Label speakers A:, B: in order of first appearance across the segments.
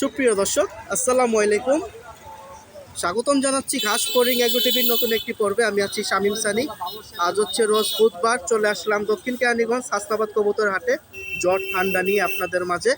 A: সুপ্রিয় দর্শক, আসসালামু আলাইকুম। স্বাগতম জানাচ্ছি ঘাস ফরিং এগ্রো টিভির নতুন একটি পর্বে। আমি আছি শামীম সানি। আজ হচ্ছে রোজ বুধবার চলে আসলাম দক্ষিণ কেরানীগঞ্জ হাসনাবাদ কবুতর হাটে। জ্বর, ঠান্ডা নিয়ে আপনাদের মাঝে।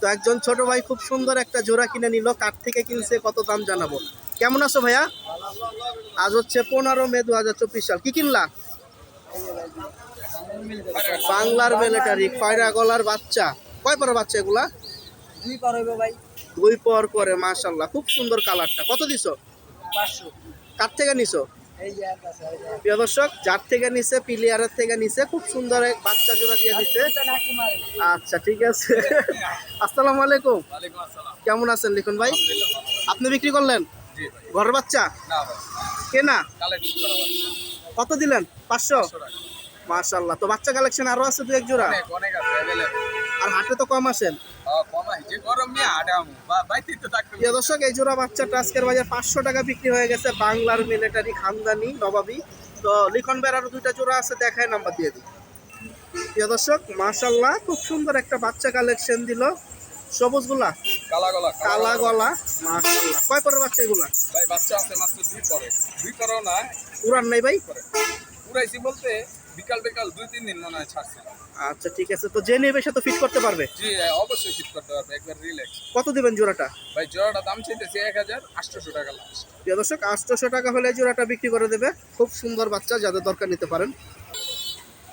A: তো একজন ছোট ভাই খুব সুন্দর একটা জোড়া কিনে নিল। কাঠ থেকে কিনছে, কত দাম জানাব? কেমন আছো ভাইয়া? আজ হচ্ছে পনেরো মে দু হাজার চব্বিশ সাল। কি কিনলা? বাংলার মিলিটারি খয়রা গলার বাচ্চা। কয় পরের বাচ্চা এগুলা?
B: দুই পার ভাই।
A: দুই পর করে মাশাল্লাহ খুব সুন্দর কালারটা। কত দিছো?
B: পাঁচশো।
A: কার থেকে নিছো। প্রিয় দর্শক যার থেকে নিছে পিলিয়ারের থেকে নিছে খুব সুন্দর এক বাচ্চা জোড়া দিয়ে
B: মারে।
A: আচ্ছা ঠিক আছে। আসসালামু আলাইকুম। কেমন আছেন লিখন ভাই? আপনি বিক্রি করলেন?
C: জি
A: ঘরের বাচ্চা?
C: না করা হচ্ছে
A: কত দিলেন? পাঁচশো? মাশাল্লাহ তো বাচ্চা কালেকশন আরও আছে দু এক জোড়া আর হাটে তো কম আসেন। দর্শক এই জোড়া বাচ্চাটা আজকের বাজার পাঁচশো টাকা বিক্রি হয়ে গেছে বাংলার মিলিটারি খানদানি নবাবী। তো লিখন বের দুইটা জোড়া আছে দেখায় নাম্বার দিয়ে দিই। প্রিয় দর্শক খুব সুন্দর একটা বাচ্চা কালেকশন দিল। সবুজগুলা?
C: কালা গলা
A: কালা গলা কয় পরের বাচ্চা এগুলা?
C: ভাই বাচ্চা আছে মাত্র দুই পরে দুই পরেও না
A: উড়ান নাই ভাই?
C: পরে উড়াইছি বলতে বিকাল বিকাল দুই তিন দিন মনে হয় ছাড়ছে।
A: আচ্ছা ঠিক আছে। তো যে নেবে সে তো ফিট করতে পারবে।
C: জি অবশ্যই ফিট করতে পারবে। একবার রিল্যাক্স
A: কত দিবেন জোড়াটা?
C: ভাই জোড়াটা দাম চাইতেছে এক হাজার আটশোশো টাকা লাস্ট
A: প্রিয় দর্শক আটশোশো টাকা হলে জোড়াটা বিক্রি করে দেবে। খুব সুন্দর বাচ্চা যাদের দরকার নিতে পারেন।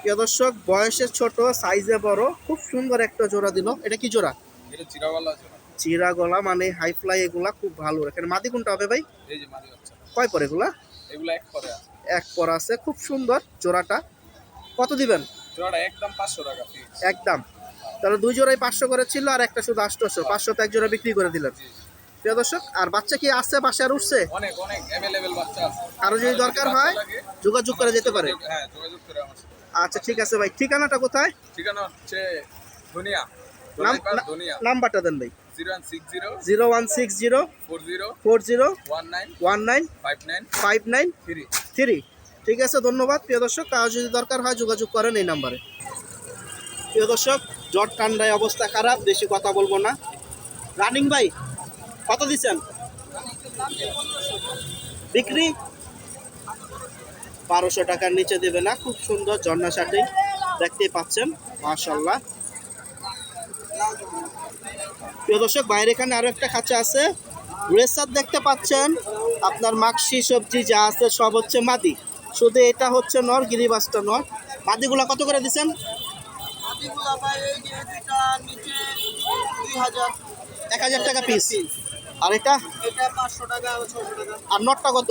A: প্রিয় দর্শক বয়সে ছোট সাইজে বড় খুব সুন্দর একটা জোড়া দিল। এটা কি জোড়া?
C: এটা চিরাওয়ালা জোড়া।
A: চিরা গলা মানে হাই ফ্লাই এগুলা খুব ভালো। এখানে মাদি কোনটা হবে ভাই?
C: এই যে বাচ্চা
A: কয় পর এগুলা?
C: এগুলো এক পরে
A: এক পর আছে। খুব সুন্দর জোড়াটা। কত দিবেন?
C: একদম পাঁচশো টাকা
A: একদম। তাহলে দুই জোড়াই পাঁচশো করে ছিল আর একটা শুধু আটশোশো। পাঁচশো তো এক জোড়া বিক্রি করে দিলেন। প্রিয় দর্শক আর বাচ্চা কি আসছে বাসে আর উঠছে?
C: অনেক অনেক অ্যাভেলেবেল বাচ্চা আছে।
A: আরও যদি দরকার হয় যোগাযোগ করে যেতে পারে।
C: হ্যাঁ যোগাযোগ করে আমার সাথে।
A: আচ্ছা ঠিক আছে ভাই। ঠিকানাটা কোথায়?
C: ঠিকানা হচ্ছে ধনিয়া।
A: নাম-
C: ধনিয়া ধনিয়া।
A: নাম্বারটা দেন ভাই।
C: Zero one six zero
A: zero one six zero
C: four zero
A: four zero
C: one nine
A: one nine
C: five nine
A: five nine
C: three.
A: Three. ঠিক আছে, ধন্যবাদ। প্রিয় দর্শক, কারও যদি দরকার হয় যোগাযোগ করেন এই নাম্বারে। প্রিয় দর্শক, জ্বর ঠান্ডায় অবস্থা খারাপ, বেশি কথা বলব না। রানিং ভাই, কত দিচ্ছেন? বিক্রি? বারোশো টাকার নিচে দেবে না, খুব সুন্দর ঝর্ণা শাটি দেখতেই পাচ্ছেন মাশাল্লাহ প্রিয় দর্শক, বাইরে এখানে আরও একটা খাঁচা আছে। রেসার দেখতে পাচ্ছেন, আপনার মাকসি, সবজি যা আছে সব হচ্ছে মাদি। শুধু এটা হচ্ছে নর গিরিবাসটা নর। মাদিগুলা কত করে দিচ্ছেন এক হাজার টাকা পিস আর এটা?
B: আর
A: নটটা কত?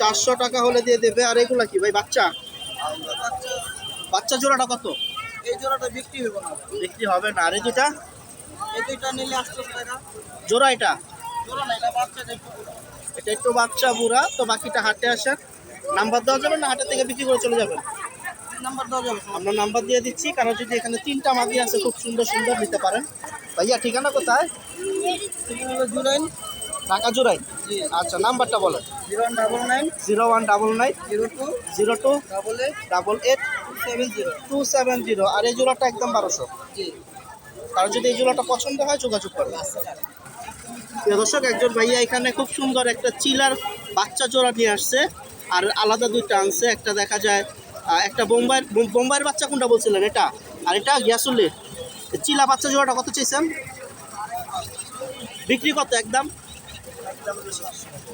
B: চারশো টাকা।
A: হলে দিয়ে দেবে। আর এগুলা কি ভাই বাচ্চা?
B: বাচ্চা
A: জোড়াটা কত?
B: এই জোড়াটা বিক্রি হইব না।
A: বিক্রি হবে না। আর এই দুটা
B: এই দুইটা নিলে আটশো টাকা।
A: জোড়া এটা?
B: জোড়া না এটা বাচ্চা
A: এটা একটু বাচ্চা বুড়া তো বাকিটা হাটে আসেন। নাম্বার দেওয়া যাবে না হাটে থেকে বিক্রি করে চলে যাবেন।
B: নাম্বার দেওয়া যাবে
A: আমরা নাম্বার দিয়ে দিচ্ছি কারণ যদি এখানে তিনটা মাদি আছে খুব সুন্দর সুন্দর নিতে পারেন। ভাইয়া ঠিকানা কোথায়?
B: জুরাইন।
A: ঢাকা জোড়াই
B: জি।
A: আচ্ছা নাম্বারটা বলেন।
B: Zero double nine.
A: Zero one double nine.
B: Zero two.
A: Zero two
B: double eight.
A: Double eight.
B: Seven zero.
A: Two seven zero. আর এই জোড়াটা একদম বারোশো।
B: জি।
A: কারণ যদি এই জোড়াটা পছন্দ হয় যোগাযোগ করবেন। প্রিয় দর্শক, একজন ভাইয়া এখানে খুব সুন্দর একটা চিলার বাচ্চা জোড়া নিয়ে আসছে। আর আলাদা দুইটা আনছে, একটা দেখা যায় একটা বোম্বাইয়ের বোম- বোম্বাইয়ের বাচ্চা কোনটা বলছিলেন এটা? আর এটা গিয়াসুল্লির চিলা বাচ্চা জোড়াটা কত চেয়েছেন বিক্রি কত একদম?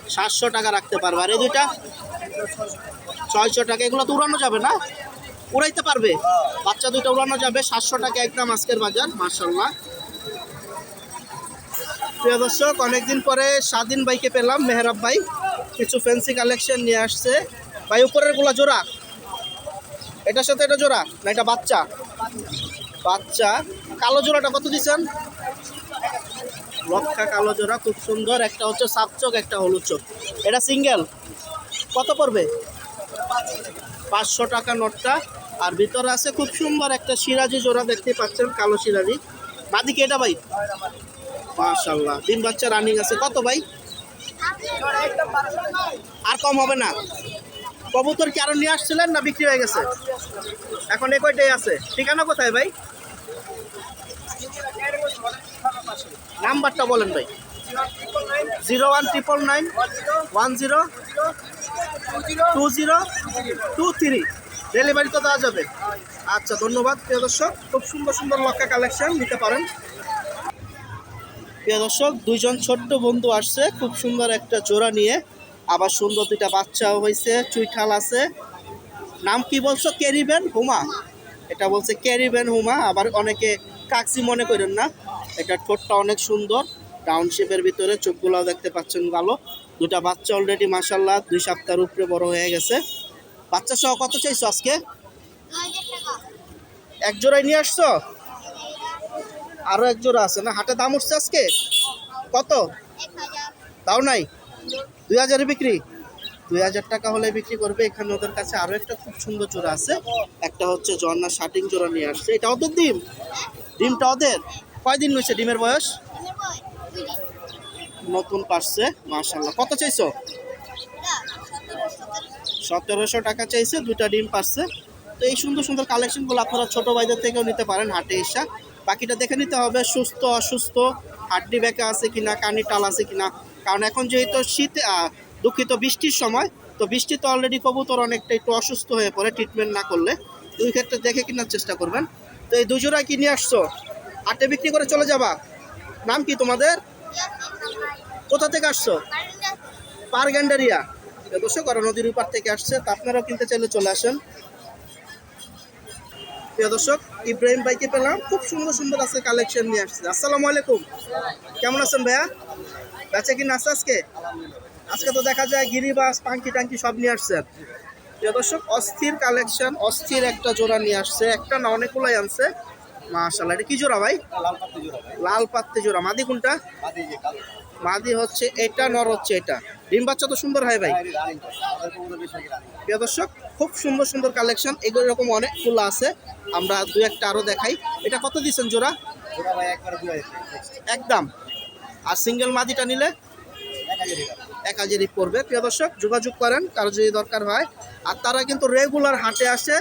A: সাতশো টাকা রাখতে পারবে। আর এই দুইটা? ছয়শো টাকা। এগুলো তো উড়ানো যাবে না? উড়াইতে পারবে? বাচ্চা দুইটা উড়ানো যাবে। সাতশো টাকা একদম আজকের বাজার মার্শাল্লাহ প্রিয় দর্শক, অনেকদিন পরে স্বাধীন ভাইকে পেলাম, মেহরাব ভাই। কিছু ফ্যান্সি কালেকশন নিয়ে আসছে। ভাই উপরেরগুলা জোড়া? এটার সাথে এটা জোড়া? না, এটা বাচ্চা? বাচ্চা। কালো জোড়াটা কত দিচ্ছেন? লক্ষা কালো জোড়া, খুব সুন্দর। একটা হচ্ছে সাপ চোখ, একটা হলুদ চোখ। এটা সিঙ্গেল কত পড়বে? পাঁচশো টাকা নোটটা। আর ভিতরে আছে খুব সুন্দর একটা সিরাজি জোড়া দেখতে পাচ্ছেন, কালো সিরাজি। বাদিকে এটা ভাই? মাশাল্লাহ তিন বাচ্চা রানিং আছে। কত ভাই? আর কম হবে না। কবুতর কি আরও নিয়ে আসছিলেন না বিক্রি হয়ে গেছে? এখন এ কয়টাই আছে। ঠিকানা কোথায় ভাই? নাম্বারটা বলেন ভাই। Zero one triple nine, one zero, two zero, two three. Delivery তো দেওয়া যাবে। আচ্ছা ধন্যবাদ প্রিয় দর্শক। খুব সুন্দর সুন্দর লক্কা কালেকশন নিতে পারেন। প্রিয় দর্শক, দুইজন ছোট্ট বন্ধু আসছে, খুব সুন্দর একটা জোড়া নিয়ে। আবার সুন্দর দুইটা বাচ্চাও হয়েছে, চুইঠাল আছে। নাম কি বলছো? ক্যারিবেন হুমা? এটা বলছে ক্যারিবেন হুমা, আবার অনেকে কাকসি মনে করেন না। এটা ঠোঁটটা অনেক সুন্দর ডাউন শেপের ভিতরে চোখগুলোও দেখতে পাচ্ছেন ভালো। দুটা বাচ্চা অলরেডি মাসাল্লাহ দুই সপ্তাহের উপরে বড় হয়ে গেছে। বাচ্চা সহ কত চাইছো আজকে? এক জোড়ায় নিয়ে আসছো? আরও এক জোড়া আছে না? হাটে দাম উঠছে আজকে? কত? তাও নাই? দুই হাজারে বিক্রি? দুই হাজার টাকা হলে বিক্রি করবে। এখানে ওদের কাছে আরও একটা খুব সুন্দর জোড়া আছে। একটা হচ্ছে ঝর্ণা শাটিং জোড়া নিয়ে আসছে। এটা ওদের ডিম? ডিমটা ওদের? কয়দিন হয়েছে ডিমের বয়স? নতুন পারছে মার্শাল্লাহ কত চাইছো? সতেরোশো টাকা চাইছে দুটা ডিম পারছে। তো এই সুন্দর সুন্দর কালেকশনগুলো আপনারা ছোটো ভাইদের থেকেও নিতে পারেন হাটে এসা। বাকিটা দেখে নিতে হবে, সুস্থ, অসুস্থ, হাড্ডি ব্যাকা আছে কিনা, কানি টাল আছে কিনা। কারণ এখন যেহেতু শীত দুঃখিত বৃষ্টির সময়, তো বৃষ্টি তো অলরেডি কবুতর অনেকটা একটু অসুস্থ হয়ে পড়ে ট্রিটমেন্ট না করলে। দুই ক্ষেত্রে দেখে কেনার চেষ্টা করবেন। তো এই দুজোড়া কিনে আসছো? হাটে বিক্রি করে চলে যাবা? নাম কি তোমাদের? কোথা থেকে আসছো? পারগ্যান্ডারিয়া দর্শক ওরা নদীর উপার থেকে আসছে, তা আপনারাও কিনতে চাইলে চলে আসেন। প্রিয় দর্শক ইব্রাহিম ভাইকে পেলাম। খুব সুন্দর সুন্দর আছে কালেকশন নিয়ে আসছে। আসসালামু আলাইকুম। কেমন আছেন ভাইয়া? বেচা কিনা আছে আজকে? আজকে তো দেখা যায় গিরিবাস পাঙ্কি টাঙ্কি সব নিয়ে আসছেন প্রিয় দর্শক অস্থির কালেকশন অস্থির একটা জোড়া নিয়ে আসছে। একটা না অনেকগুলাই আনছে। মাশাল্লাহ এটা কি জোড়া ভাই? লাল পাত্তি জোড়া। মাদি কোনটা? মাদি হচ্ছে এটা নর হচ্ছে এটা। ডিম বাচ্চা তো সুন্দর হয় ভাই। প্রিয় দর্শক খুব সুন্দর সুন্দর কালেকশন এগুলো এরকম অনেকগুলো আছে। আমরা দু একটা আরও দেখাই। এটা কত দিচ্ছেন জোড়া? একদম। আর সিঙ্গেল মাদিটা নিলে? এক হাজারই পড়বে। প্রিয় দর্শক, যোগাযোগ করেন, কারও যদি দরকার হয়। আর তারা কিন্তু রেগুলার হাটে আসে।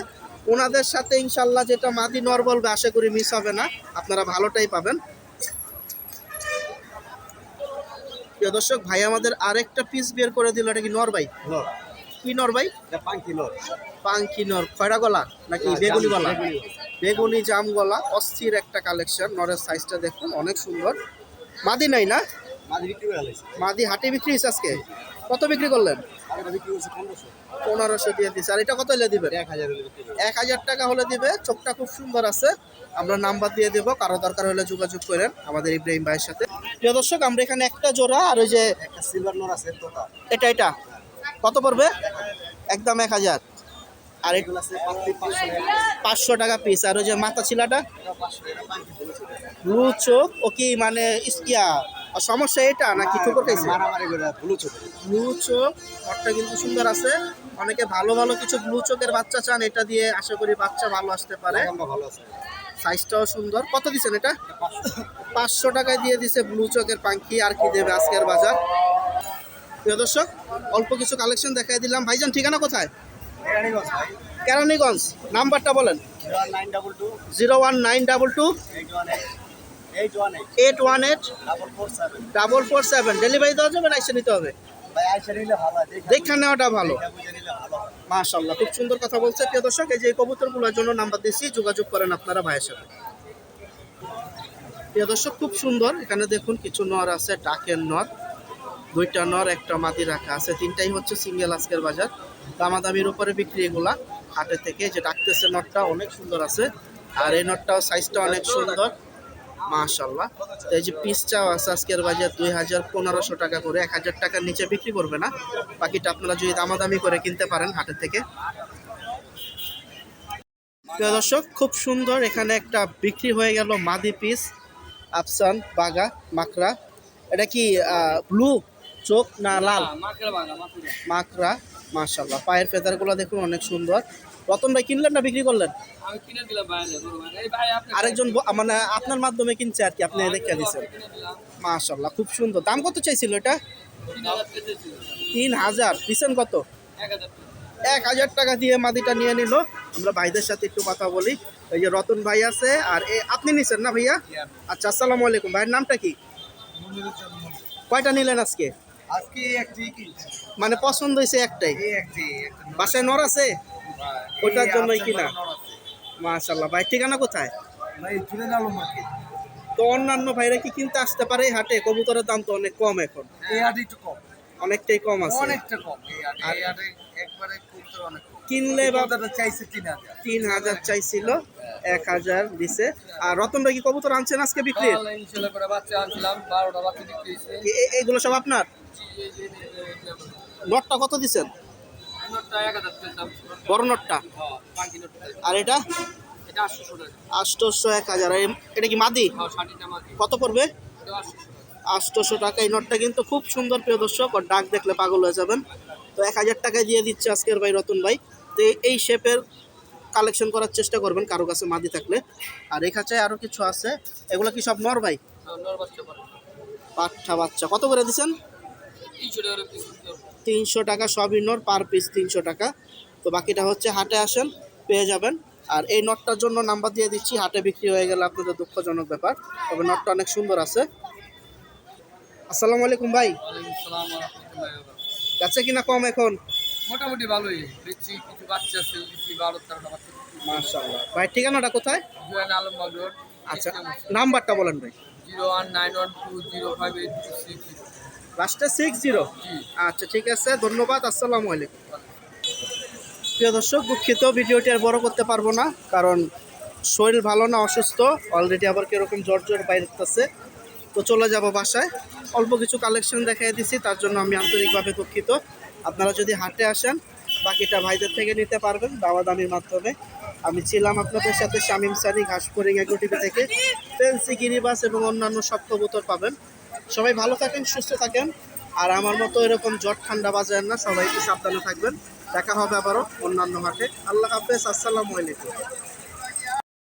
A: ওনাদের সাথে ইনশাল্লাহ যেটা মাদি নর বলবে আশা করি মিস হবে না। আপনারা ভালোটাই পাবেন। প্রিয় দর্শক, ভাই আমাদের আরেকটা পিস বের করে দিল, এটা কি নর ভাই? কি নর ভাই? পাঙ্কি নর। খয়রা গলা? নাকি বেগুনি গলা? বেগুনি। জাম গলা। অস্থির একটা কালেকশন নরের সাইজটা দেখুন অনেক সুন্দর। মাদি নাই না? মাদি হাটে বিক্রি হয়েছে আজকে? কত বিক্রি করলেন? পনেরোশো। দিয়ে দিচ্ছে আর এটা কত হলে দিবেন এক হাজার টাকা হলে দিবে। চোখটা খুব সুন্দর আছে। আমরা নাম্বার দিয়ে দেবো। কারও দরকার হলে যোগাযোগ করেন আমাদের ইব্রাহিম ভাইয়ের সাথে। প্রিয় দর্শক আমরা এখানে একটা জোড়া আর ওই যে এটা এটা। কত পড়বে? একদম এক হাজার। আর পাঁচশো টাকা পিস আর ওই যে মাথা ছিলাটা? ব্লু চোখ। ও কি মানে ইস- ইয়া সমস্যা এটা নাকি ঠুকর খাইছে? ব্লু চোখ। ঘরটা কিন্তু সুন্দর আছে। অনেকে ভালো ভালো কিছু ব্লু চোখের বাচ্চা চান এটা দিয়ে আশা করি বাচ্চা ভালো আসতে পারে। সাইজটাও সুন্দর। কত দিচ্ছেন এটা? পাঁচশো। টাকায় দিয়ে দিছে ব্লু চোখের পাঙ্কি আর কি দেবে আজকের বাজার? প্রিয় দর্শক অল্প কিছু কালেকশন দেখাই দিলাম। ভাইজান ঠিকানা কোথায়? কেরানীগঞ্জ নাম্বারটা বলেন। Zero one nine double two eight one eight double four seven delivery দেওয়া যাবে না এসে নিতে হবে? দেখে নেওয়াটা ভালো। মাশাল্লাহ খুব সুন্দর কথা বলছে। প্রিয় দর্শক এই যে কবুতরগুলোর জন্য নাম্বার দিচ্ছি যোগাযোগ করেন আপনারা ভাইয়ের সাথে। প্রিয় দর্শক খুব সুন্দর। এখানে দেখুন কিছু নর আছে ডাকের নর। দুইটা নর, একটা মাদি রাখা আছে। তিনটাই হচ্ছে সিঙ্গেল আজকের বাজার। দামাদামির উপরে বিক্রি এগুলা। হাটে থেকে যে ডাকতেছে নটটা, অনেক সুন্দর আছে। আর এই নটটাও সাইজটা অনেক সুন্দর। মাশাল্লাহ এই যে পিসটাও আছে আজকের বাজার দুই হাজার পনেরোশো টাকা করে। এক হাজার টাকার নিচে বিক্রি করবে না। বাকিটা আপনারা যদি দামাদামি করে কিনতে পারেন হাটের থেকে। দর্শক, খুব সুন্দর এখানে একটা বিক্রি হয়ে গেল মাদি পিস আফসান, বাগা, মাকড়া। এটা কি ব্লু চোখ না লাল? মাকড়া মাশাল্লাহ পায়ের ফেদারগুলো দেখুন অনেক সুন্দর। রতন ভাই কিনলেন না বিক্রি করলেন?
C: আমি কিনে দিলাম বাইরে বড় ভাই এই ভাই আপনি
A: আরেকজন মানে আপনার মাধ্যমে কিনছে আর কি আপনি দেখে দিচ্ছেন মাশাল্লাহ খুব সুন্দর। দাম কত চাইছিল এটা?
C: তিন হাজার
A: দিচ্ছেন কত?
C: এক হাজার টাকা।
A: এক হাজার টাকা দিয়ে মাদিটা নিয়ে নিল। আমরা ভাইদের সাথে একটু কথা বলি। এই যে রতন ভাই আছে আর এ আপনি নিছেন না ভাইয়া? আচ্ছা আসসালামু আলাইকুম। ভাইয়ের নামটা কি? কয়টা নিলেন আজকে?
B: আজকে একটি কিনছি।
A: মানে পছন্দ হয়েছে একটাই? বাসায় নর আছে? ওটার জন্যই কিনা? মাশাল্লাহ ভাই ঠিকানা কোথায়? তো অন্যান্য ভাইরা কি কিনতে আসতে পারে? এই হাটে কবুতরের দাম তো অনেক কম এখন।
B: এই হাটে একটু কম।
A: অনেকটাই কম আছে।
B: অনেকটা কম। এই হাটে এই হাটে একবারে কবুতর অনেক
A: কিনলে বা
B: চাইছে তিন হাজার।
A: তিন চাইছিল এক হাজার দিছে। আর রতন ভাই কি কবুতর আনছেন আজকে বিক্রি
C: বাচ্চা বিক্রি
A: এগুলো সব আপনার? নটটা কত
C: পেয়েছিলাম
A: বড় নটটা? আর এটা? আষ্টশো এক হাজার। এটা কি মাদি? কত পড়বে? আষ্টশো টাকা। এই নটটা কিন্তু খুব সুন্দর প্রিয় দর্শক। আর ডাক দেখলে পাগল হয়ে যাবেন। তো এক হাজার টাকায় দিয়ে দিচ্ছে আজকের ভাই রতন ভাই। তো এই- শেপের কালেকশন করার চেষ্টা করবেন কারও কাছে মাদি থাকলে। আর এই কাছে আরও কিছু আছে। এগুলো কি সব নর ভাই? পাঠা বাচ্চা। কত করে দিচ্ছেন?
C: তিনশো টাকা পিস
A: তিনশো টাকা সবই নর পার পিস তিনশো টাকা। তো বাকিটা হচ্ছে হাটে আসেন পেয়ে যাবেন। আর এই নটটার জন্য নাম্বার দিয়ে দিচ্ছি হাটে বিক্রি হয়ে গেলে আপনাদের দুঃখজনক ব্যাপার। তবে নটটা অনেক সুন্দর আছে। আসসালামু আলাইকুম ভাই। যাচ্ছে কিনা কম এখন?
C: মোটামুটি ভালোই। দেখছি কিছু বাচ্চা সেল দিচ্ছি বারো তেরোটা বাচ্চা
A: মাশাআল্লাহ। ভাই ঠিকানাটা কোথায়?
C: জুয়ান আলমবাগ রোড
A: আচ্ছা নাম্বারটা বলেন ভাই।
C: Zero one nine one two zero five eight two six
A: লাস্টে সিক্স জিরো আচ্ছা ঠিক আছে, ধন্যবাদ, আসসালামু আলাইকুম। প্রিয় দর্শক, দুঃখিত, ভিডিওটি আর বড় করতে পারব না, কারণ শরীর ভালো না, অসুস্থ অলরেডি আবার কীরকম জ্বর জ্বর বাইরেছে তো চলে যাব বাসায়। অল্প কিছু কালেকশন দেখাই দিছি, তার জন্য আমি আন্তরিকভাবে দুঃখিত। আপনারা যদি হাটে আসেন, বাকিটা ভাইদের থেকে নিতে পারবেন দাওয়া দামির মাধ্যমে। আমি ছিলাম আপনাদের সাথে শামিম সানি, ঘাসপুরিং এগ্রো থেকে। ফেন্সি গিরিবাস এবং অন্যান্য সব কবুতর পাবেন। সবাই ভালো থাকেন, সুস্থ থাকেন। আর আমার মতো এরকম জট ঠান্ডা বাজায় না, সবাই একটু সাবধানে থাকবেন। দেখা হবে আবারও অন্যান্য হাটে আল্লাহ হাফেজ, আসসালামু আলাইকুম।